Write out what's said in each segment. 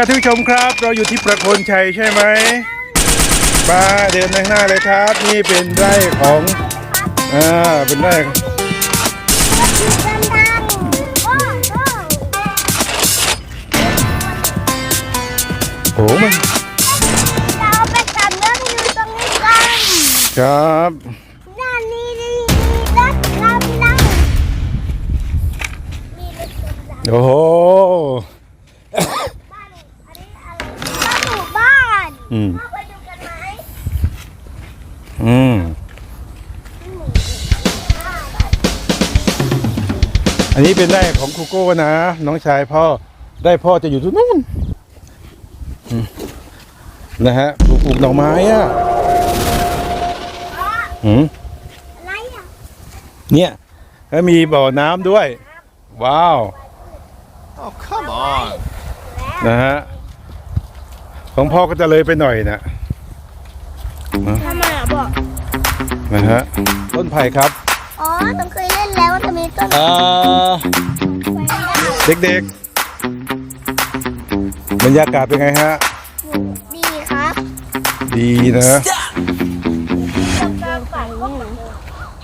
ครับท่านผู้ชมครับ เราอยู่ที่ประโคนชัยใช่ไหมมาเดินไปข้างหน้าเลยครับ นี่เป็นไร่ของอ่าเป็นไร่โอ้มันเราไปกับเรื่องอยู่ตรงนี้กันครับด้านนี้มีรถกำลังมีรถกำลังโอ้โห บ้านอันนี้อะไรบ้านหมู่บ้าน อืมเข้าไปดูกันไหมอืมอันนี้เป็นไร่ของครูโก้นะ น้องชายพ่อได้พ่อจะอยู่ที่นู่นอืมนะฮะปลูกปลูกดอกไม้อะอืมอะไรอะเนี่ยแล้วมีบ่อน้ำด้วย ว้าว Oh, come on. นะฮะ ของพ่อก็จะเลยไปหน่อยนะทำไมอะบอกนะฮะต้นไผ่ครับอ๋อต้องเคยเล่นแล้วว่าจะมีต้นไอ่าม้เด็กๆ บรรยากาศเป็นไงฮะ ดีครับ ดีนะ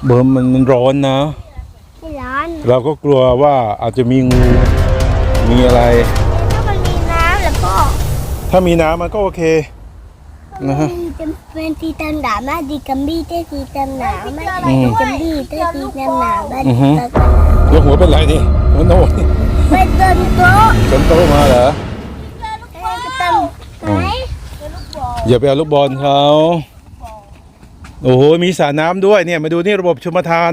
เบิร์มมันมันร้อนนะที่ร้านเราก็กลัวว่าอาจจะมีงู มีอะไร ถ้ามีน้ำมันก็โอเค นะฮะมีจำเป็นที่ตำหนามาดีกัมบี้เต้ที่ตำหนามาอืดีม กัมบี้เต้ที่ตำหนามาอืดีอฮึแล้วก็แล้วหัวเป็นไรดิหัวโน่เป็นต้นโต๊ะจนโตมาเหรอเอ้ยก็ต้นไหนอย่าไปเอาลูกบอลเขาโอ้โห มีสระน้ำด้วยเนี่ย มาดูนี่ระบบชมทาน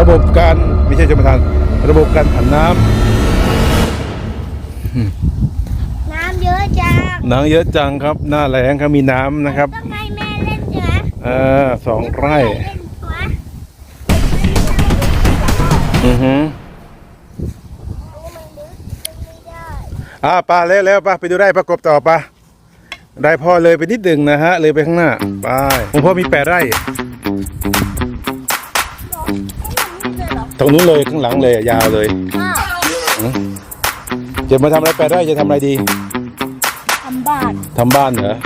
ระบบการไม่ใช่ชมทาน ระบบการผันน้ำ จังำน้ำเยอะจังครับ หน้าแรงครับมีน้ำนะครับ ต้องให้แม่เล่นใช่ไหมเออสองไร่เล่นหัวอือฮึมันลึกไม่ได้อ่าป้าเร็วๆป้าไปดูไร่ประกบต่อป้าได้พ่อเลยไปนิดหนึ่งนะฮะ เลยไปข้างหน้าไปของพ่อมีแปดไร่ตรงนู้นเลยข้างหลังเลยยาวเลยพ่อจะมาทำอะไรแปดไร่จะทำอะไรดีทำ บ้านทำบ้านเหรอ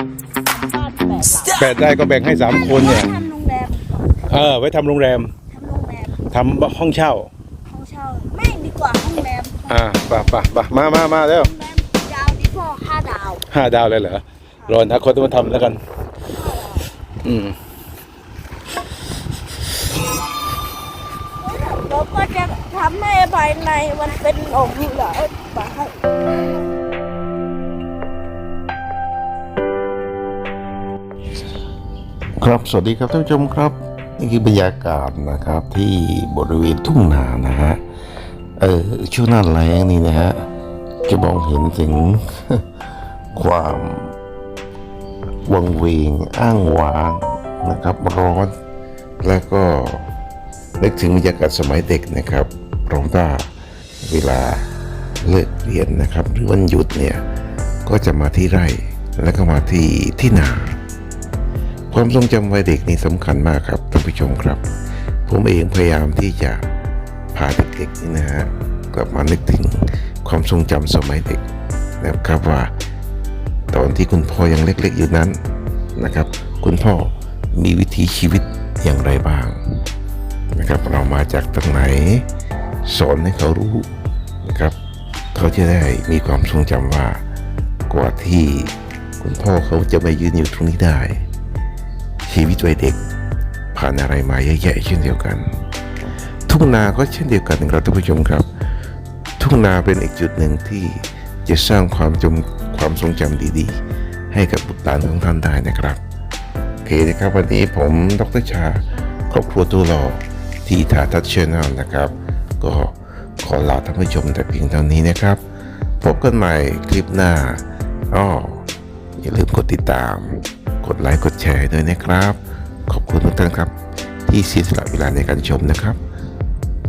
บ้านแปดหลังแปดไร่ก็แบ่งให้สามคนเนี่ย ทำโรงแรมเออ ไว้ทำโรงแรมทำโรงแรมทำห้องเช่า ห้องเช่าไม่ดีกว่าห้องแรมอ่าป่ะป่ะป่ะมามามาเร็วโรงแรมดาวที่พ่อห้าดาวห้าดาวเลยเหรอรอนะคนต้องมาทำแล้วกัน อืมเราก็จะทำให้ภายในมันเป็นอบอยู่แล้วป ครับ สวัสดีครับท่านผู้ชมครับ นี่คือบรรยากาศนะครับที่บริเวณทุ่งนานะฮะเออช่วงหน้าแล้งนี่นะฮะจะมองเห็นถึงความวังเวงอ้างว้างนะครับร้อนและก็นึกถึงบรรยากาศสมัยเด็กนะครับเพร้อมว่าเวลาเลิกเรียนนะครับ หรือวันหยุดเนี่ยก็จะมาที่ไร่แล้วก็มาที่ที่นา ความทรงจำวัยเด็กนี่สำคัญมากครับท่านผู้ชมครับ ผมเองพยายามที่จะพาเด็กๆนี่นะฮะกลับมานึกถึงความทรงจำสมัยเด็กนะครับว่า ตอนที่คุณพ่อยังเล็กๆอยู่นั้นนะครับ คุณพ่อมีวิถีชีวิตอย่างไรบ้างนะครับเรามาจากตรงไหน สอนให้เขารู้นะครับ เขาจะได้มีความทรงจำว่ากว่าที่คุณพ่อเขาจะมายืนอยู่ตรงนี้ได้ ชีวิตวัยเด็ก ผ่านอะไรมาเยอะแยะเช่นเดียวกัน ทุ่งนาก็เช่นเดียวกันครับท่านผู้ชมครับ ทุ่งนาเป็นอีกจุดหนึ่งที่จะสร้างความจำความทรงจำดีๆ ให้กับบุตรหลานของท่านได้นะครับโอเคนะครับวันนี้ผมดรชา ครอบครัวตัวหล่อที่ทาทัชเชนแนลนะครับ ก็ขอลาท่านผู้ชมแต่เพียงเท่านี้นะครับ พบกันใหม่คลิปหน้าอ้ออย่าลืมกดติดตาม กดไลค์กดแชร์ด้วยนะครับ ขอบคุณทุกท่านครับ ที่เสียสละเวลาในการชมนะครับ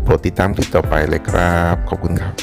โปรดติดตามคลิปต่อไปเลยครับ ขอบคุณครับ